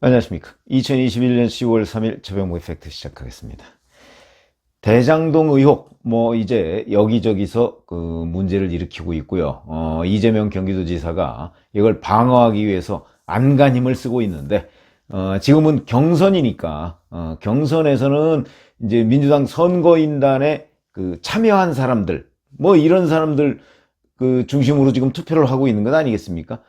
안녕하십니까. 2021년 10월 3일 저병모 이펙트 시작하겠습니다. 대장동 의혹, 뭐 이제 여기저기서 그 문제를 일으키고 있고요. 어, 이재명 경기도지사가 이걸 방어하기 위해서 안간 힘을 쓰고 있는데, 어, 지금은 경선이니까, 어, 경선에서는 이제 민주당 선거인단에 그 참여한 사람들, 뭐 이런 사람들 그 중심으로 지금 투표를 하고 있는 것 아니겠습니까?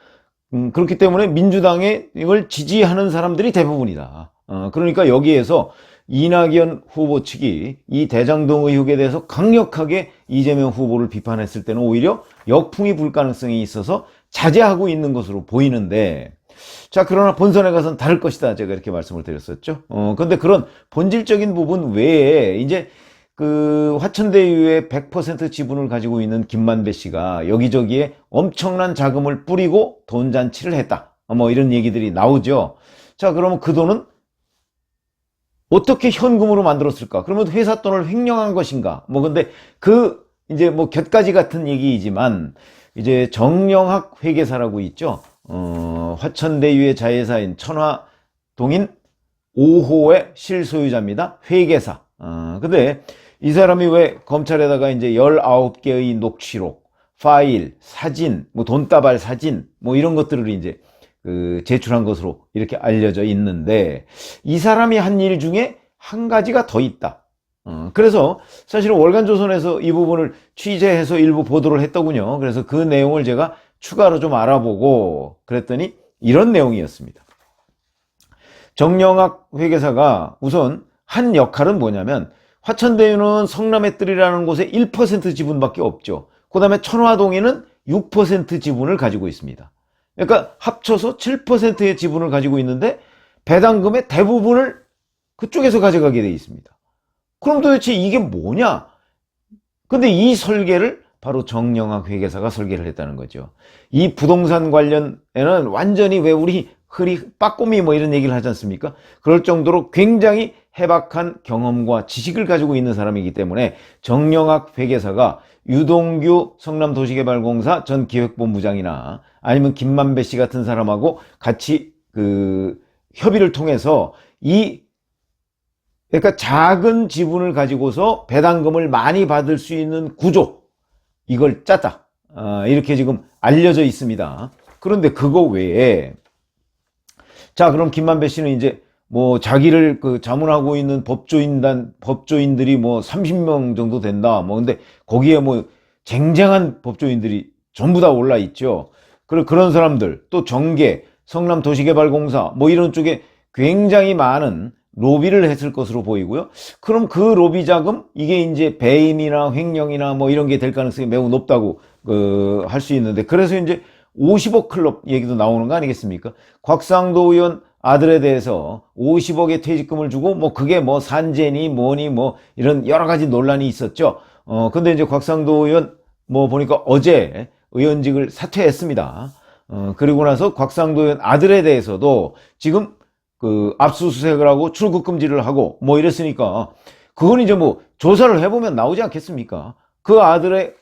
음, 그렇기 때문에 민주당에 이걸 지지하는 사람들이 대부분이다. 어, 그러니까 여기에서 이낙연 후보 측이 이 대장동 의혹에 대해서 강력하게 이재명 후보를 비판했을 때는 오히려 역풍이 불 가능성이 있어서 자제하고 있는 것으로 보이는데 자, 그러나 본선에 가서는 다를 것이다. 제가 이렇게 말씀을 드렸었죠. 어, 근데 그런 본질적인 부분 외에 이제 그 화천대유의 100% 지분을 가지고 있는 김만배 씨가 여기저기에 엄청난 자금을 뿌리고 돈 잔치를 했다. 뭐 이런 얘기들이 나오죠. 자, 그러면 그 돈은 어떻게 현금으로 만들었을까? 그러면 회사 돈을 횡령한 것인가? 뭐 근데 그 이제 뭐 곁가지 같은 얘기이지만 이제 정영학 회계사라고 있죠. 어, 화천대유의 자회사인 천화동인 5호의 실소유자입니다. 회계사. 어, 근데 이 사람이 왜 검찰에다가 이제 19개의 녹취록, 파일, 사진, 뭐 돈다발 사진, 뭐 이런 것들을 이제 그 제출한 것으로 이렇게 알려져 있는데 이 사람이 한 일 중에 한 가지가 더 있다. 어, 그래서 사실은 월간조선에서 이 부분을 취재해서 일부 보도를 했더군요. 그래서 그 내용을 제가 추가로 좀 알아보고 그랬더니 이런 내용이었습니다. 정영학 회계사가 우선 한 역할은 뭐냐면 화천대유는 성남의 뜰이라는 곳에 1% 지분밖에 없죠. 그 다음에 천화동에는 6% 지분을 가지고 있습니다. 그러니까 합쳐서 7%의 지분을 가지고 있는데 배당금의 대부분을 그쪽에서 가져가게 되어 있습니다. 그럼 도대체 이게 뭐냐? 근데 이 설계를 바로 정영학 회계사가 설계를 했다는 거죠. 이 부동산 관련에는 완전히 왜 우리 흐리 빠꼬미 뭐 이런 얘기를 하지 않습니까? 그럴 정도로 굉장히 해박한 경험과 지식을 가지고 있는 사람이기 때문에 정영학 회계사가 유동규 성남도시개발공사 전 기획본부장이나 아니면 김만배 씨 같은 사람하고 같이 그 협의를 통해서 이 그러니까 작은 지분을 가지고서 배당금을 많이 받을 수 있는 구조 이걸 짰다 어, 이렇게 지금 알려져 있습니다. 그런데 그거 외에 자 그럼 김만배 씨는 이제 뭐 자기를 그 자문하고 있는 법조인단 법조인들이 뭐 30명 정도 된다. 뭐 근데 거기에 뭐 쟁쟁한 법조인들이 전부 다 올라 있죠. 그리고 그런 사람들 또 정계, 성남 도시개발공사 뭐 이런 쪽에 굉장히 많은 로비를 했을 것으로 보이고요. 그럼 그 로비 자금 이게 이제 배임이나 횡령이나 뭐 이런 게 될 가능성이 매우 높다고 그, 할 수 있는데 그래서 이제 50억 클럽 얘기도 나오는 거 아니겠습니까? 곽상도 의원 아들에 대해서 50억의 퇴직금을 주고 뭐 그게 뭐 산재니 뭐니 뭐 이런 여러 가지 논란이 있었죠. 어 근데 이제 곽상도 의원 뭐 보니까 어제 의원직을 사퇴했습니다. 어 그리고 나서 곽상도 의원 아들에 대해서도 지금 그 압수수색을 하고 출국 금지를 하고 뭐 이랬으니까 그건 이제 뭐 조사를 해보면 나오지 않겠습니까? 그 아들의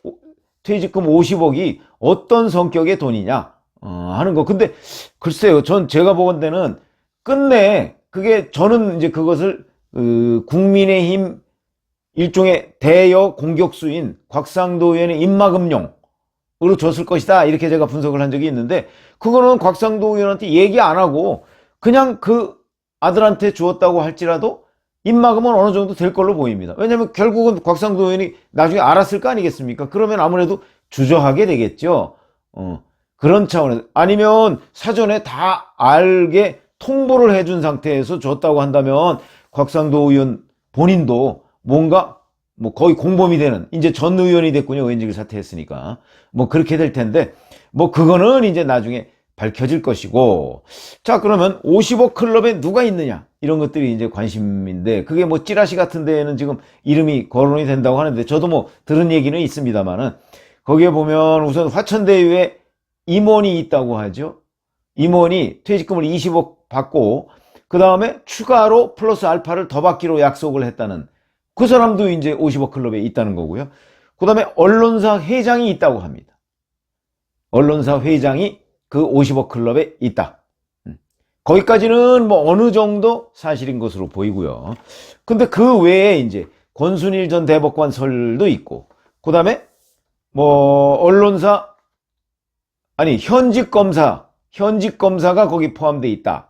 퇴직금 50억이 어떤 성격의 돈이냐 어, 하는 거. 근데 글쎄요, 전 제가 보건 데는 끝내 그게 저는 이제 그것을 그 국민의힘 일종의 대여 공격수인 곽상도 의원의 입막음용으로 줬을 것이다 이렇게 제가 분석을 한 적이 있는데 그거는 곽상도 의원한테 얘기 안 하고 그냥 그 아들한테 주었다고 할지라도 입막음은 어느 정도 될 걸로 보입니다. 왜냐하면 결국은 곽상도 의원이 나중에 알았을 거 아니겠습니까? 그러면 아무래도 주저하게 되겠죠. 어, 그런 차원에서 아니면 사전에 다 알게 통보를 해준 상태에서 줬다고 한다면 곽상도 의원 본인도 뭔가 뭐 거의 공범이 되는 이제 전 의원이 됐군요 의원직을 사퇴했으니까. 뭐 그렇게 될 텐데 뭐 그거는 이제 나중에 밝혀질 것이고. 자 그러면 50억 클럽에 누가 있느냐 이런 것들이 이제 관심인데 그게 뭐 찌라시 같은 데에는 지금 이름이 거론이 된다고 하는데 저도 뭐 들은 얘기는 있습니다만은 거기에 보면 우선 화천대유에 임원이 있다고 하죠. 임원이 퇴직금을 20억 받고 그 다음에 추가로 플러스 알파를 더 받기로 약속을 했다는 그 사람도 이제 50억 클럽에 있다는 거고요. 그 다음에 언론사 회장이 있다고 합니다. 언론사 회장이 그 50억 클럽에 있다. 음. 거기까지는 뭐 어느 정도 사실인 것으로 보이고요. 근데 그 외에 이제 권순일 전 대법관 설도 있고, 그 다음에 뭐 언론사 아니 현직 검사 현직 검사가 거기 포함되어 있다.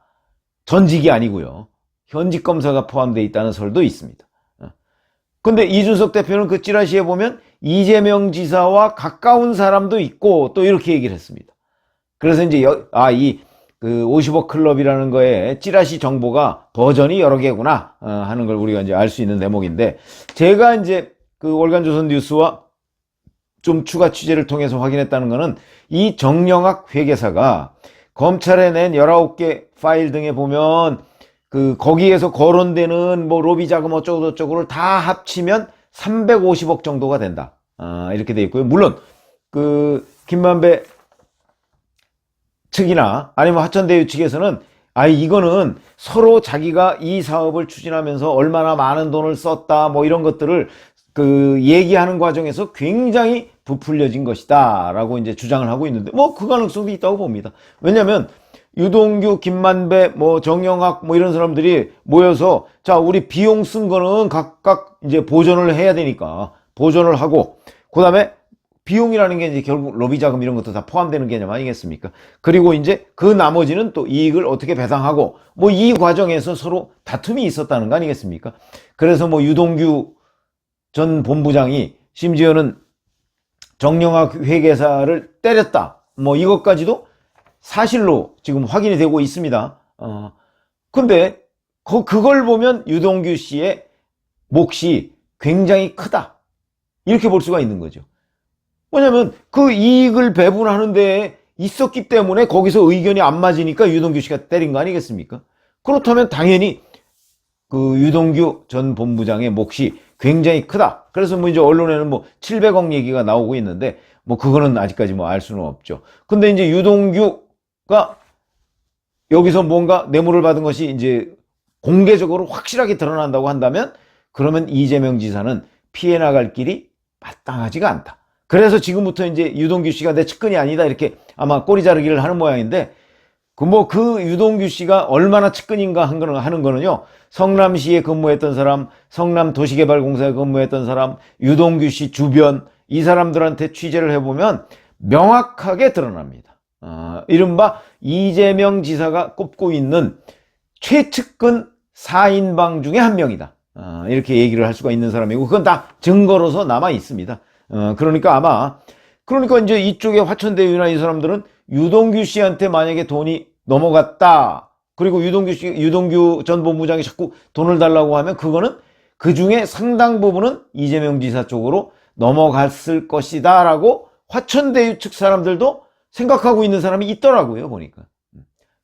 전직이 아니고요. 현직 검사가 포함되어 있다는 설도 있습니다. 어. 근데 이준석 대표는 그 찌라시에 보면 이재명 지사와 가까운 사람도 있고 또 이렇게 얘기를 했습니다. 그래서 이제 아이 그 50억 클럽이라는 거에 찌라시 정보가 버전이 여러 개구나 어, 하는 걸 우리가 이제 알 수 있는 대목인데 제가 이제 그 월간 조선 뉴스와 좀 추가 취재를 통해서 확인했다는 것은 이 정영학 회계사가 검찰에 낸 19개 파일 등에 보면 그 거기에서 거론되는 뭐 로비 자금 어쩌고 저쩌고를 다 합치면 350억 정도가 된다. 아, 이렇게 돼 있고요. 물론 그 김만배 측이나 아니면 하천대유 측에서는 아 이거는 서로 자기가 이 사업을 추진하면서 얼마나 많은 돈을 썼다 뭐 이런 것들을 그 얘기하는 과정에서 굉장히 부풀려진 것이다 라고 이제 주장을 하고 있는데 뭐 그 가능성도 있다고 봅니다. 왜냐면 유동규, 김만배, 뭐 정영학 뭐 이런 사람들이 모여서 자 우리 비용 쓴 거는 각각 이제 보존을 해야 되니까 보존을 하고 그 다음에 비용이라는 게 이제 결국 로비 자금 이런 것도 다 포함되는 개념 아니겠습니까? 그리고 이제 그 나머지는 또 이익을 어떻게 배상하고 뭐 이 과정에서 서로 다툼이 있었다는 거 아니겠습니까? 그래서 뭐 유동규 전 본부장이 심지어는 정영학 회계사를 때렸다. 뭐 이것까지도 사실로 지금 확인이 되고 있습니다. 어, 근데 그, 그걸 보면 유동규 씨의 몫이 굉장히 크다. 이렇게 볼 수가 있는 거죠. 왜냐면 그 이익을 배분하는데 있었기 때문에 거기서 의견이 안 맞으니까 유동규 씨가 때린 거 아니겠습니까? 그렇다면 당연히 그 유동규 전 본부장의 몫이 굉장히 크다. 그래서 뭐 이제 언론에는 뭐 700억 얘기가 나오고 있는데 뭐 그거는 아직까지 뭐 알 수는 없죠. 근데 이제 유동규가 여기서 뭔가 뇌물을 받은 것이 이제 공개적으로 확실하게 드러난다고 한다면 그러면 이재명 지사는 피해 나갈 길이 마땅하지가 않다. 그래서 지금부터 이제 유동규 씨가 내 측근이 아니다 이렇게 아마 꼬리 자르기를 하는 모양인데 그 뭐그 유동규 씨가 얼마나 측근인가 하는 거는요. 성남시에 근무했던 사람, 성남도시개발공사에 근무했던 사람, 유동규 씨 주변 이 사람들한테 취재를 해보면 명확하게 드러납니다. 어, 이른바 이재명 지사가 꼽고 있는 최측근 4인방 중에 한 명이다. 어, 이렇게 얘기를 할 수가 있는 사람이고 그건 다 증거로서 남아 있습니다. 어, 그러니까 아마 그러니까 이제 이쪽에 화천대유나 이 사람들은 유동규 씨한테 만약에 돈이 넘어갔다. 그리고 유동규 씨, 유동규 전 본부장이 자꾸 돈을 달라고 하면 그거는 그 중에 상당 부분은 이재명 지사 쪽으로 넘어갔을 것이다. 라고 화천대유 측 사람들도 생각하고 있는 사람이 있더라고요. 보니까.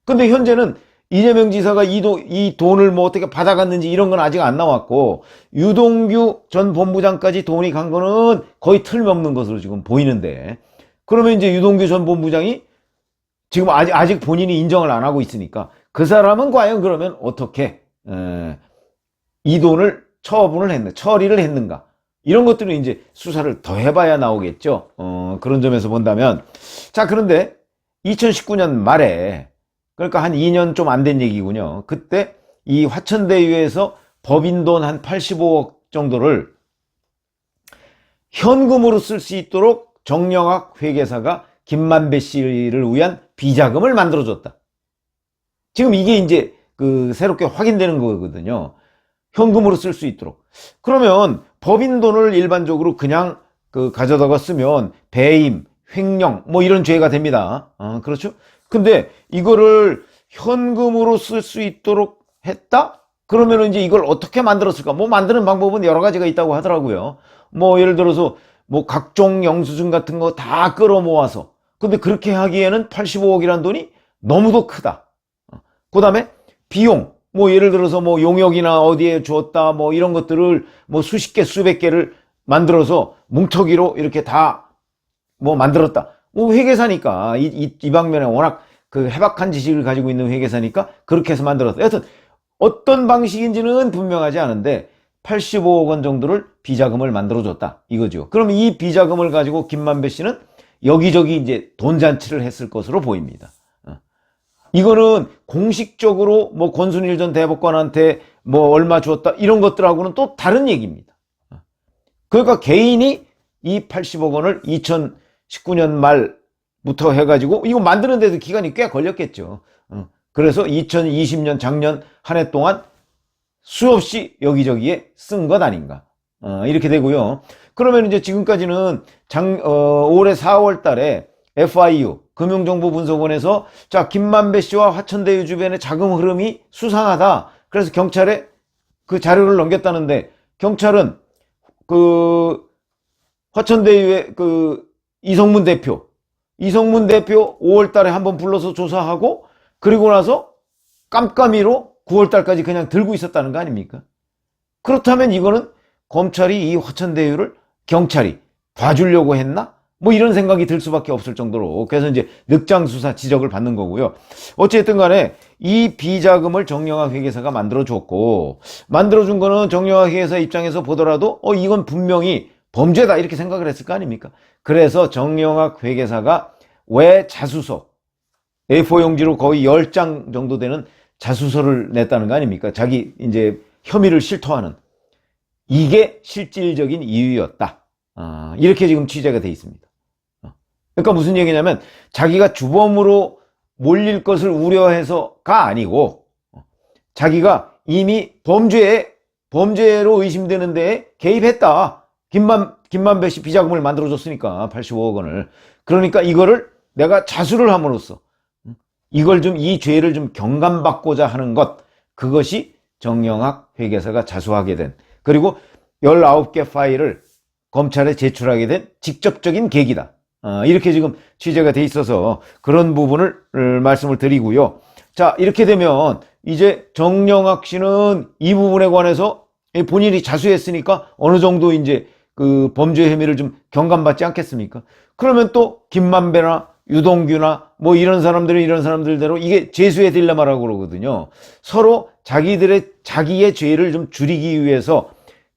근데 현재는 이재명 지사가 이, 도, 이 돈을 뭐 어떻게 받아갔는지 이런 건 아직 안 나왔고 유동규 전 본부장까지 돈이 간 거는 거의 틀림없는 것으로 지금 보이는데 그러면 이제 유동규 전 본부장이 지금 아직, 아직 본인이 인정을 안 하고 있으니까 그 사람은 과연 그러면 어떻게 에, 이 돈을 처분을 했는 처리를 했는가 이런 것들은 이제 수사를 더 해봐야 나오겠죠. 어, 그런 점에서 본다면 자 그런데 2019년 말에 그러니까 한 2년 좀 안 된 얘기군요. 그때 이 화천대유에서 법인 돈 한 85억 정도를 현금으로 쓸 수 있도록 정영학 회계사가 김만배 씨를 위한 비자금을 만들어줬다. 지금 이게 이제 그 새롭게 확인되는 거거든요. 현금으로 쓸 수 있도록. 그러면 법인 돈을 일반적으로 그냥 그 가져다가 쓰면 배임, 횡령 뭐 이런 죄가 됩니다. 어, 그렇죠? 근데 이거를 현금으로 쓸 수 있도록 했다? 그러면 이제 이걸 어떻게 만들었을까? 뭐 만드는 방법은 여러 가지가 있다고 하더라고요. 뭐 예를 들어서 뭐 각종 영수증 같은 거 다 끌어모아서 근데 그렇게 하기에는 85억이란 돈이 너무도 크다. 그 다음에 비용 뭐 예를 들어서 뭐 용역이나 어디에 줬다 뭐 이런 것들을 뭐 수십 개 수백 개를 만들어서 뭉터기로 이렇게 다 뭐 만들었다. 뭐 회계사니까 이, 이, 이 방면에 워낙 그 해박한 지식을 가지고 있는 회계사니까 그렇게 해서 만들었다. 여하튼 어떤 방식인지는 분명하지 않은데 85억 원 정도를 비자금을 만들어줬다 이거죠. 그럼 이 비자금을 가지고 김만배 씨는 여기저기 이제 돈 잔치를 했을 것으로 보입니다. 어. 이거는 공식적으로 뭐 권순일 전 대법관한테 뭐 얼마 주었다 이런 것들하고는 또 다른 얘기입니다. 그러니까 개인이 이 80억 원을 2019년 말부터 해가지고 이거 만드는 데도 기간이 꽤 걸렸겠죠. 어, 그래서 2020년 작년 한 해 동안 수없이 여기저기에 쓴 것 아닌가. 어, 이렇게 되고요. 그러면 이제 지금까지는 장, 어, 올해 4월 달에 FIU, 금융정보분석원에서 자, 김만배 씨와 화천대유 주변의 자금 흐름이 수상하다. 그래서 경찰에 그 자료를 넘겼다는데 경찰은 그 화천대유의 그 이성문 대표, 이성문 대표 5월 달에 한번 불러서 조사하고 그리고 나서 깜깜이로 9월 달까지 그냥 들고 있었다는 거 아닙니까? 그렇다면 이거는 검찰이 이 화천대유를 경찰이 봐주려고 했나? 뭐 이런 생각이 들 수밖에 없을 정도로 그래서 이제 늑장 수사 지적을 받는 거고요. 어쨌든 간에 이 비자금을 정영학 회계사가 만들어 줬고 만들어 준 거는 정영학 회계사 입장에서 보더라도 어 이건 분명히 범죄다 이렇게 생각을 했을 거 아닙니까? 그래서 정영학 회계사가 왜 자수서 A4 용지로 거의 10장 정도 되는 자수서를 냈다는 거 아닙니까? 자기 이제 혐의를 실토하는 이게 실질적인 이유였다. 아, 이렇게 지금 취재가 돼 있습니다. 어. 그러니까 무슨 얘기냐면 자기가 주범으로 몰릴 것을 우려해서가 아니고 어, 자기가 이미 범죄에 범죄로 의심되는 데에 개입했다. 김만 김만배 씨 비자금을 만들어 줬으니까 85억 원을. 그러니까 이거를 내가 자수를 함으로써 음, 이걸 좀 이 죄를 좀 경감받고자 하는 것 그것이 정영학 회계사가 자수하게 된 그리고 19개 파일을 검찰에 제출하게 된 직접적인 계기다. 어, 이렇게 지금 취재가 돼 있어서 그런 부분을 어, 말씀을 드리고요. 자, 이렇게 되면 이제 정영학 씨는 이 부분에 관해서 본인이 자수했으니까 어느 정도 이제 그 범죄 혐의를 좀 경감받지 않겠습니까? 그러면 또 김만배나 유동규나 뭐 이런 사람들은 이런 사람들대로 이게 죄수의 딜레마라고 그러거든요. 서로 자기들의 자기의 죄를 좀 줄이기 위해서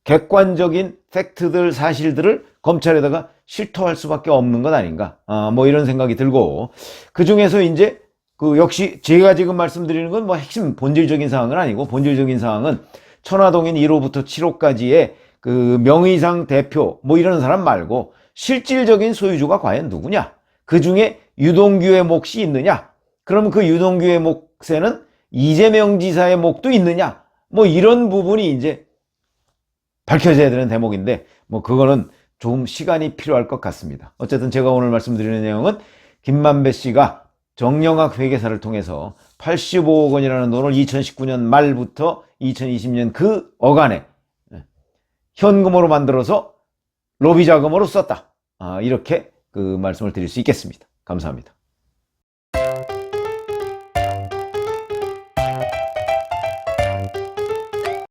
객관적인 팩트들 사실들을 검찰에다가 실토할 수밖에 없는 것 아닌가? 아, 뭐 이런 생각이 들고. 그 중에서 이제 그 역시 제가 지금 말씀드리는 건 뭐 핵심 본질적인 사항은 아니고 본질적인 사항은 천화동인 1호부터 7호까지의 그 명의상 대표 뭐 이런 사람 말고 실질적인 소유주가 과연 누구냐? 그 중에 유동규의 몫이 있느냐? 그럼 그 유동규의 몫에는 이재명 지사의 몫도 있느냐? 뭐 이런 부분이 이제 밝혀져야 되는 대목인데 뭐 그거는 좀 시간이 필요할 것 같습니다. 어쨌든 제가 오늘 말씀드리는 내용은 김만배 씨가 정영학 회계사를 통해서 85억 원이라는 돈을 2019년 말부터 2020년 그 어간에 현금으로 만들어서 로비 자금으로 썼다. 아, 이렇게 그 말씀을 드릴 수 있겠습니다. 감사합니다.